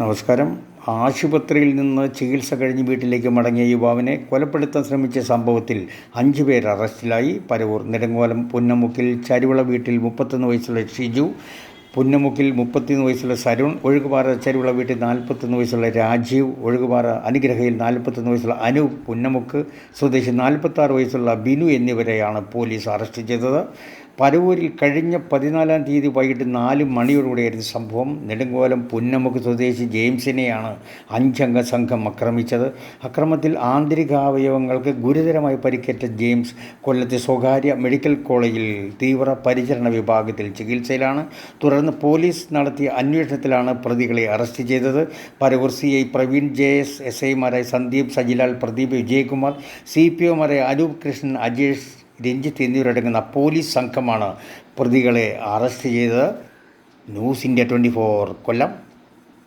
നമസ്കാരം. ആശുപത്രിയിൽ നിന്ന് ചികിത്സ കഴിഞ്ഞ് വീട്ടിലേക്ക് മടങ്ങിയ യുവാവിനെ കൊലപ്പെടുത്താൻ ശ്രമിച്ച സംഭവത്തിൽ അഞ്ചു പേർ അറസ്റ്റിലായി. പരവൂർ നെടുങ്ങോലം പുന്നമുക്കിൽ ചരുവള വീട്ടിൽ മുപ്പത്തൊന്ന് വയസ്സുള്ള ഷിജു പുന്നമുക്കിൽ മുപ്പത്തിയൊന്ന് വയസ്സുള്ള സരുൺ ഒഴുകുപാറ ചരുവിള വീട്ടിൽ നാൽപ്പത്തൊന്ന് വയസ്സുള്ള രാജീവ് ഒഴുകുപാറ അനുഗ്രഹയിൽ നാൽപ്പത്തൊന്ന് വയസ്സുള്ള അനു പുന്നമുക്ക് സ്വദേശി നാൽപ്പത്താറ് വയസ്സുള്ള ബിനു എന്നിവരെയാണ് പോലീസ് അറസ്റ്റ് ചെയ്തത്. പരവൂരിൽ കഴിഞ്ഞ പതിനാലാം തീയതി വൈകിട്ട് നാല് മണിയോടുകൂടിയായിരുന്നു സംഭവം. നെടുങ്കോലം പുന്നമുക്ക് സ്വദേശി ജെയിംസിനെയാണ് അഞ്ചംഗ സംഘം ആക്രമിച്ചത്. അക്രമത്തിൽ ആന്തരികാവയവങ്ങൾക്ക് ഗുരുതരമായി പരിക്കേറ്റ ജെയിംസ് കൊല്ലത്തെ സ്വകാര്യ മെഡിക്കൽ കോളേജിൽ തീവ്ര പരിചരണ വിഭാഗത്തിൽ ചികിത്സയിലാണ്. തുടർന്ന് പോലീസ് നടത്തിയ അന്വേഷണത്തിലാണ് പ്രതികളെ അറസ്റ്റ് ചെയ്തത്. Paravur C I Praveen J S S ഐമാരായ സന്ദീപ് സജിലാൽ പ്രദീപ് വിജയകുമാർ സി പി ഒമാരായ അനൂപ് കൃഷ്ണൻ അജേഷ് രഞ്ജിത്ത് എന്നിവരടങ്ങുന്ന പോലീസ് സംഘമാണ് പ്രതികളെ അറസ്റ്റ് ചെയ്തത്. News India twenty four Kollam.